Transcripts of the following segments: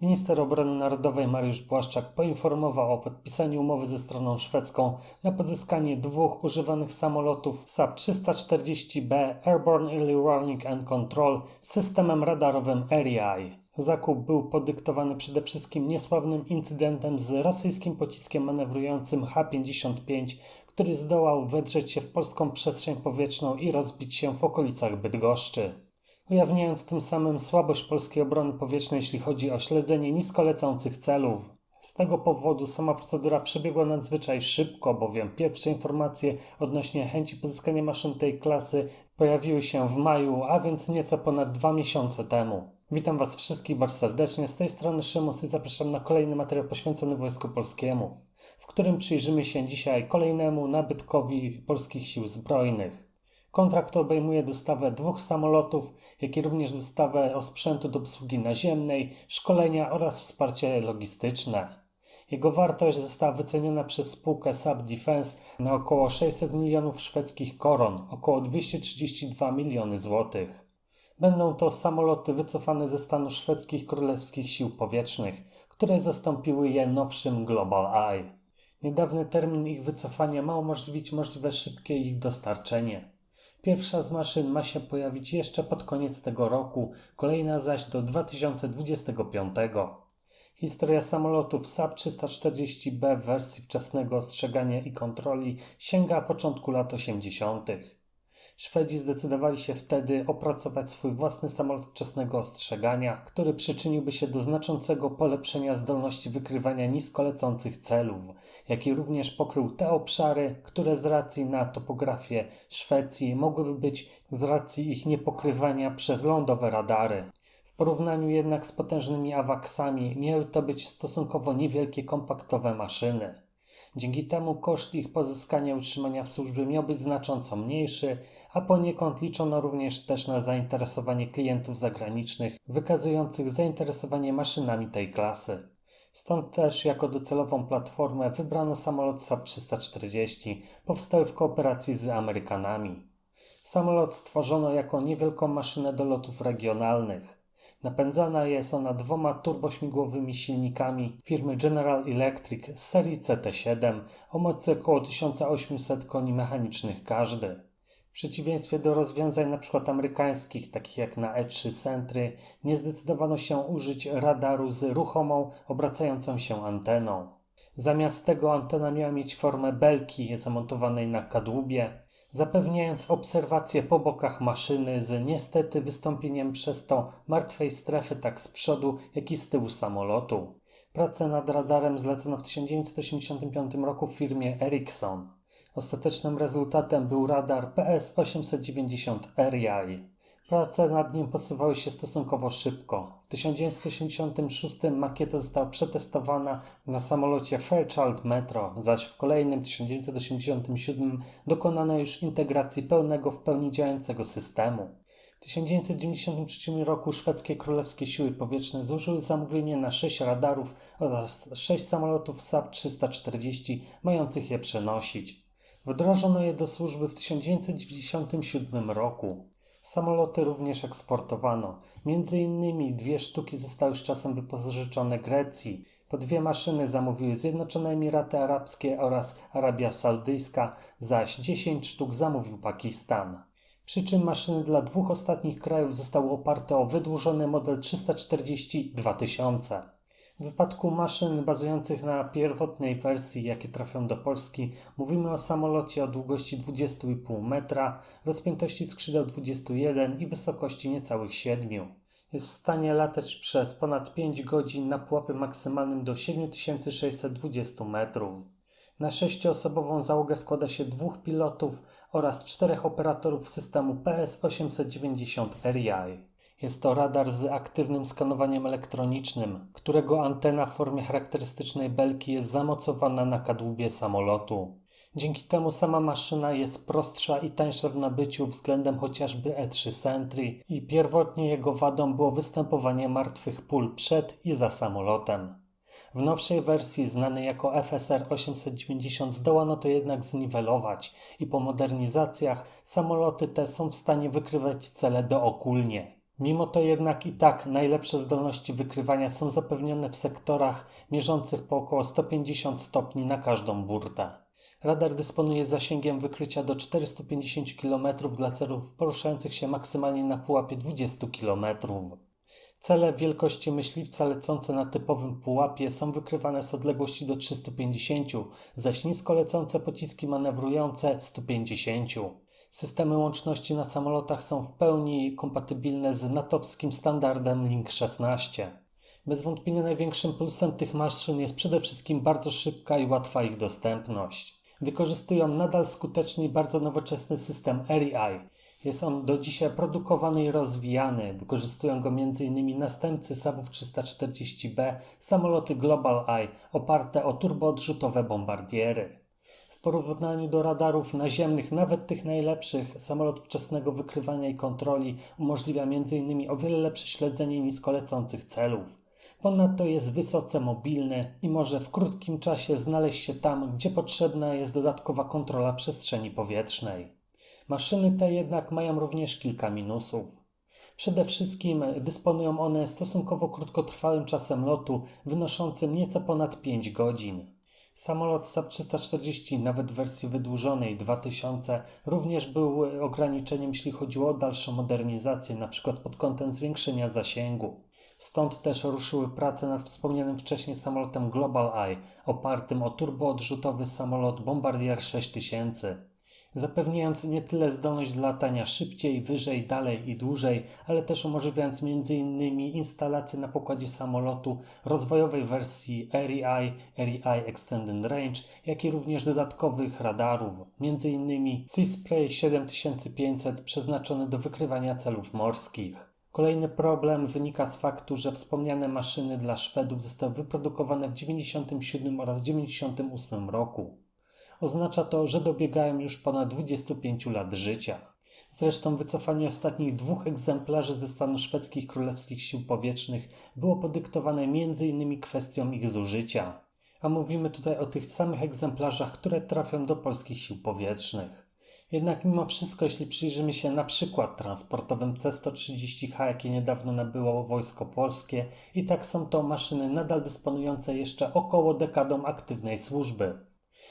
Minister Obrony Narodowej Mariusz Błaszczak poinformował o podpisaniu umowy ze stroną szwedzką na pozyskanie dwóch używanych samolotów SAP-340B Airborne Early Warning and Control z systemem radarowym ARIA. Zakup był podyktowany przede wszystkim niesławnym incydentem z rosyjskim pociskiem manewrującym H-55, który zdołał wedrzeć się w polską przestrzeń powietrzną i rozbić się w okolicach Bydgoszczy ujawniając tym samym słabość polskiej obrony powietrznej, jeśli chodzi o śledzenie nisko lecących celów. Z tego powodu sama procedura przebiegła nadzwyczaj szybko, bowiem pierwsze informacje odnośnie chęci pozyskania maszyn tej klasy pojawiły się w maju, a więc nieco ponad dwa miesiące temu. Witam Was wszystkich bardzo serdecznie, z tej strony Szymus i zapraszam na kolejny materiał poświęcony Wojsku Polskiemu, w którym przyjrzymy się dzisiaj kolejnemu nabytkowi polskich sił zbrojnych. Kontrakt obejmuje dostawę dwóch samolotów, jak i również dostawę osprzętu do obsługi naziemnej, szkolenia oraz wsparcie logistyczne. Jego wartość została wyceniona przez spółkę Sub Defense na około 600 milionów szwedzkich koron, około 232 miliony złotych. Będą to samoloty wycofane ze stanu szwedzkich królewskich sił powietrznych, które zastąpiły je nowszym Global Eye. Niedawny termin ich wycofania ma umożliwić możliwe szybkie ich dostarczenie. Pierwsza z maszyn ma się pojawić jeszcze pod koniec tego roku, kolejna zaś do 2025. Historia samolotów SAP-340B w wersji wczesnego ostrzegania i kontroli sięga początku lat 80. Szwedzi zdecydowali się wtedy opracować swój własny samolot wczesnego ostrzegania, który przyczyniłby się do znaczącego polepszenia zdolności wykrywania nisko lecących celów, jak również pokrył te obszary, które z racji na topografię Szwecji mogłyby być z racji ich niepokrywania przez lądowe radary. W porównaniu jednak z potężnymi awaksami miały to być stosunkowo niewielkie kompaktowe maszyny. Dzięki temu koszt ich pozyskania i utrzymania w służbie miał być znacząco mniejszy, a poniekąd liczono również też na zainteresowanie klientów zagranicznych wykazujących zainteresowanie maszynami tej klasy. Stąd też jako docelową platformę wybrano samolot SAP 340, powstały w kooperacji z Amerykanami. Samolot stworzono jako niewielką maszynę do lotów regionalnych. Napędzana jest ona dwoma turbośmigłowymi silnikami firmy General Electric z serii CT7 o mocy około 1800 koni mechanicznych każdy. W przeciwieństwie do rozwiązań np. amerykańskich, takich jak na E3 Sentry, nie zdecydowano się użyć radaru z ruchomą, obracającą się anteną. Zamiast tego antena miała mieć formę belki zamontowanej na kadłubie, zapewniając obserwację po bokach maszyny z niestety wystąpieniem przez to martwej strefy tak z przodu, jak i z tyłu samolotu. Pracę nad radarem zlecono w 1985 roku w firmie Ericsson. Ostatecznym rezultatem był radar PS-890 RI. Prace nad nim posuwały się stosunkowo szybko. W 1986 makieta została przetestowana na samolocie Fairchild Metro, zaś w kolejnym 1987 dokonano już integracji pełnego w pełni działającego systemu. W 1993 roku szwedzkie królewskie siły powietrzne złożyły zamówienie na 6 radarów oraz 6 samolotów SAP-340 mających je przenosić. Wdrożono je do służby w 1997 roku. Samoloty również eksportowano. Między innymi dwie sztuki zostały z czasem wypożyczone Grecji. Po dwie maszyny zamówiły Zjednoczone Emiraty Arabskie oraz Arabia Saudyjska, zaś 10 sztuk zamówił Pakistan. Przy czym maszyny dla dwóch ostatnich krajów zostały oparte o wydłużony model 340 2000. W wypadku maszyn bazujących na pierwotnej wersji, jakie trafią do Polski, mówimy o samolocie o długości 20,5 metra, rozpiętości skrzydeł 21 i wysokości niecałych 7. Jest w stanie latać przez ponad 5 godzin na pułapie maksymalnym do 7620 metrów. Na sześcioosobową załogę składa się dwóch pilotów oraz czterech operatorów systemu PS-890 RI. Jest to radar z aktywnym skanowaniem elektronicznym, którego antena w formie charakterystycznej belki jest zamocowana na kadłubie samolotu. Dzięki temu sama maszyna jest prostsza i tańsza w nabyciu względem chociażby E3 Sentry i pierwotnie jego wadą było występowanie martwych pól przed i za samolotem. W nowszej wersji, znanej jako FSR 890, zdołano to jednak zniwelować i po modernizacjach samoloty te są w stanie wykrywać cele dookulnie. Mimo to jednak i tak najlepsze zdolności wykrywania są zapewnione w sektorach mierzących po około 150 stopni na każdą burtę. Radar dysponuje zasięgiem wykrycia do 450 km dla celów poruszających się maksymalnie na pułapie 20 km. Cele wielkości myśliwca lecące na typowym pułapie są wykrywane z odległości do 350, zaś nisko lecące pociski manewrujące 150. Systemy łączności na samolotach są w pełni kompatybilne z natowskim standardem Link 16. Bez wątpienia największym plusem tych maszyn jest przede wszystkim bardzo szybka i łatwa ich dostępność. Wykorzystują nadal skuteczny i bardzo nowoczesny system REI. Jest on do dzisiaj produkowany i rozwijany. Wykorzystują go m.in. następcy Sabów 340B, samoloty Global Eye oparte o turboodrzutowe bombardiery. Porównaniu do radarów naziemnych, nawet tych najlepszych, samolot wczesnego wykrywania i kontroli umożliwia m.in. o wiele lepsze śledzenie niskolecących celów. Ponadto jest wysoce mobilny i może w krótkim czasie znaleźć się tam, gdzie potrzebna jest dodatkowa kontrola przestrzeni powietrznej. Maszyny te jednak mają również kilka minusów. Przede wszystkim dysponują one stosunkowo krótkotrwałym czasem lotu, wynoszącym nieco ponad 5 godzin. Samolot SAP 340, nawet w wersji wydłużonej 2000, również był ograniczeniem, jeśli chodziło o dalszą modernizację, np. pod kątem zwiększenia zasięgu. Stąd też ruszyły prace nad wspomnianym wcześniej samolotem Global Eye, opartym o turboodrzutowy samolot Bombardier 6000 zapewniając nie tyle zdolność do latania szybciej, wyżej, dalej i dłużej, ale też umożliwiając m.in. instalację na pokładzie samolotu rozwojowej wersji REI, REI Extended Range, jak i również dodatkowych radarów, m.in. Seaspray 7500 przeznaczony do wykrywania celów morskich. Kolejny problem wynika z faktu, że wspomniane maszyny dla Szwedów zostały wyprodukowane w 1997 oraz 1998 roku. Oznacza to, że dobiegają już ponad 25 lat życia. Zresztą wycofanie ostatnich dwóch egzemplarzy ze stanu szwedzkich królewskich sił powietrznych było podyktowane m.in. kwestią ich zużycia. A mówimy tutaj o tych samych egzemplarzach, które trafią do polskich sił powietrznych. Jednak mimo wszystko, jeśli przyjrzymy się na przykład transportowym C-130H, jakie niedawno nabyło Wojsko Polskie, i tak są to maszyny nadal dysponujące jeszcze około dekadą aktywnej służby.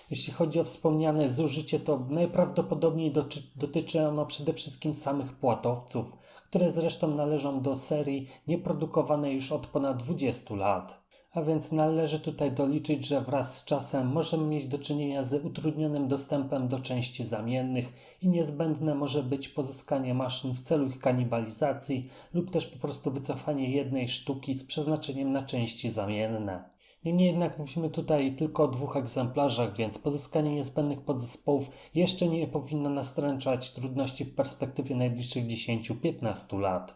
Jeśli chodzi o wspomniane zużycie, to najprawdopodobniej dotyczy ono przede wszystkim samych płatowców, które zresztą należą do serii nieprodukowanej już od ponad 20 lat. A więc należy tutaj doliczyć, że wraz z czasem możemy mieć do czynienia z utrudnionym dostępem do części zamiennych i niezbędne może być pozyskanie maszyn w celu ich kanibalizacji lub też po prostu wycofanie jednej sztuki z przeznaczeniem na części zamienne. Niemniej jednak mówimy tutaj tylko o dwóch egzemplarzach, więc pozyskanie niezbędnych podzespołów jeszcze nie powinno nastręczać trudności w perspektywie najbliższych 10-15 lat.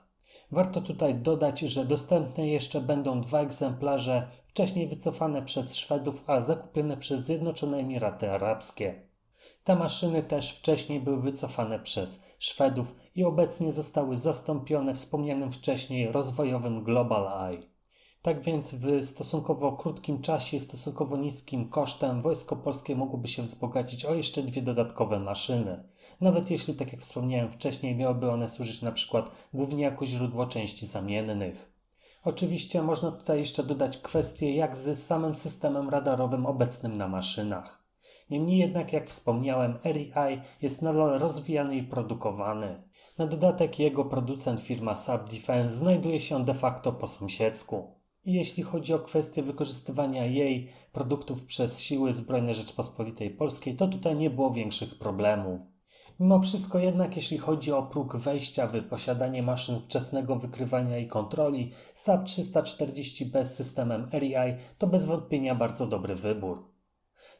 Warto tutaj dodać, że dostępne jeszcze będą dwa egzemplarze wcześniej wycofane przez Szwedów, a zakupione przez Zjednoczone Emiraty Arabskie. Te maszyny też wcześniej były wycofane przez Szwedów i obecnie zostały zastąpione wspomnianym wcześniej rozwojowym Global Eye. Tak więc w stosunkowo krótkim czasie, stosunkowo niskim kosztem wojsko polskie mogłoby się wzbogacić o jeszcze dwie dodatkowe maszyny. Nawet jeśli, tak jak wspomniałem wcześniej, miałyby one służyć na przykład głównie jako źródło części zamiennych. Oczywiście można tutaj jeszcze dodać kwestię jak z samym systemem radarowym obecnym na maszynach. Niemniej jednak, jak wspomniałem, REI jest nadal rozwijany i produkowany. Na dodatek jego producent firma Sub Defense znajduje się de facto po sąsiedzku. Jeśli chodzi o kwestię wykorzystywania jej produktów przez siły zbrojne Rzeczpospolitej Polskiej, to tutaj nie było większych problemów. Mimo wszystko jednak, jeśli chodzi o próg wejścia w posiadanie maszyn wczesnego wykrywania i kontroli, SAP 340B z systemem REI to bez wątpienia bardzo dobry wybór.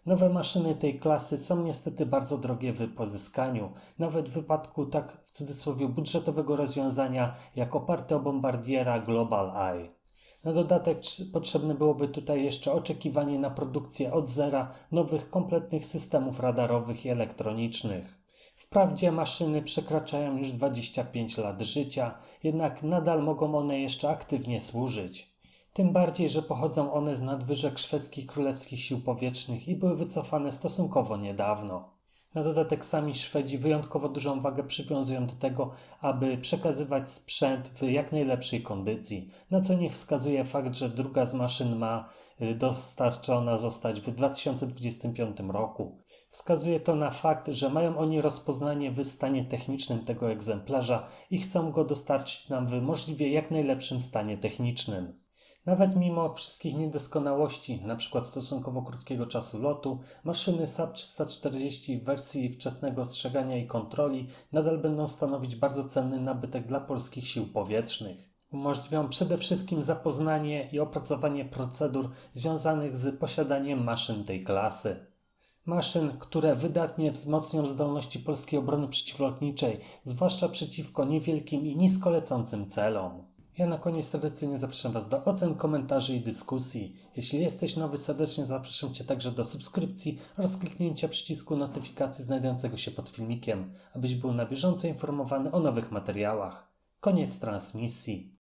Nowe maszyny tej klasy są niestety bardzo drogie w pozyskaniu, nawet w wypadku tak w cudzysłowie budżetowego rozwiązania jak oparte o bombardiera Global Eye. Na dodatek potrzebne byłoby tutaj jeszcze oczekiwanie na produkcję od zera nowych kompletnych systemów radarowych i elektronicznych. Wprawdzie maszyny przekraczają już 25 lat życia, jednak nadal mogą one jeszcze aktywnie służyć. Tym bardziej, że pochodzą one z nadwyżek szwedzkich królewskich sił powietrznych i były wycofane stosunkowo niedawno. Na dodatek sami Szwedzi wyjątkowo dużą wagę przywiązują do tego, aby przekazywać sprzęt w jak najlepszej kondycji, na co niech wskazuje fakt, że druga z maszyn ma y, dostarczona zostać w 2025 roku. Wskazuje to na fakt, że mają oni rozpoznanie w stanie technicznym tego egzemplarza i chcą go dostarczyć nam w możliwie jak najlepszym stanie technicznym. Nawet mimo wszystkich niedoskonałości, np. stosunkowo krótkiego czasu lotu, maszyny SAP 340 w wersji wczesnego ostrzegania i kontroli nadal będą stanowić bardzo cenny nabytek dla polskich sił powietrznych. Umożliwią przede wszystkim zapoznanie i opracowanie procedur związanych z posiadaniem maszyn tej klasy. Maszyn, które wydatnie wzmocnią zdolności polskiej obrony przeciwlotniczej, zwłaszcza przeciwko niewielkim i nisko lecącym celom. Ja na koniec tradycyjnie zapraszam Was do ocen, komentarzy i dyskusji. Jeśli jesteś nowy, serdecznie zapraszam Cię także do subskrypcji oraz kliknięcia przycisku notyfikacji znajdującego się pod filmikiem, abyś był na bieżąco informowany o nowych materiałach. Koniec transmisji.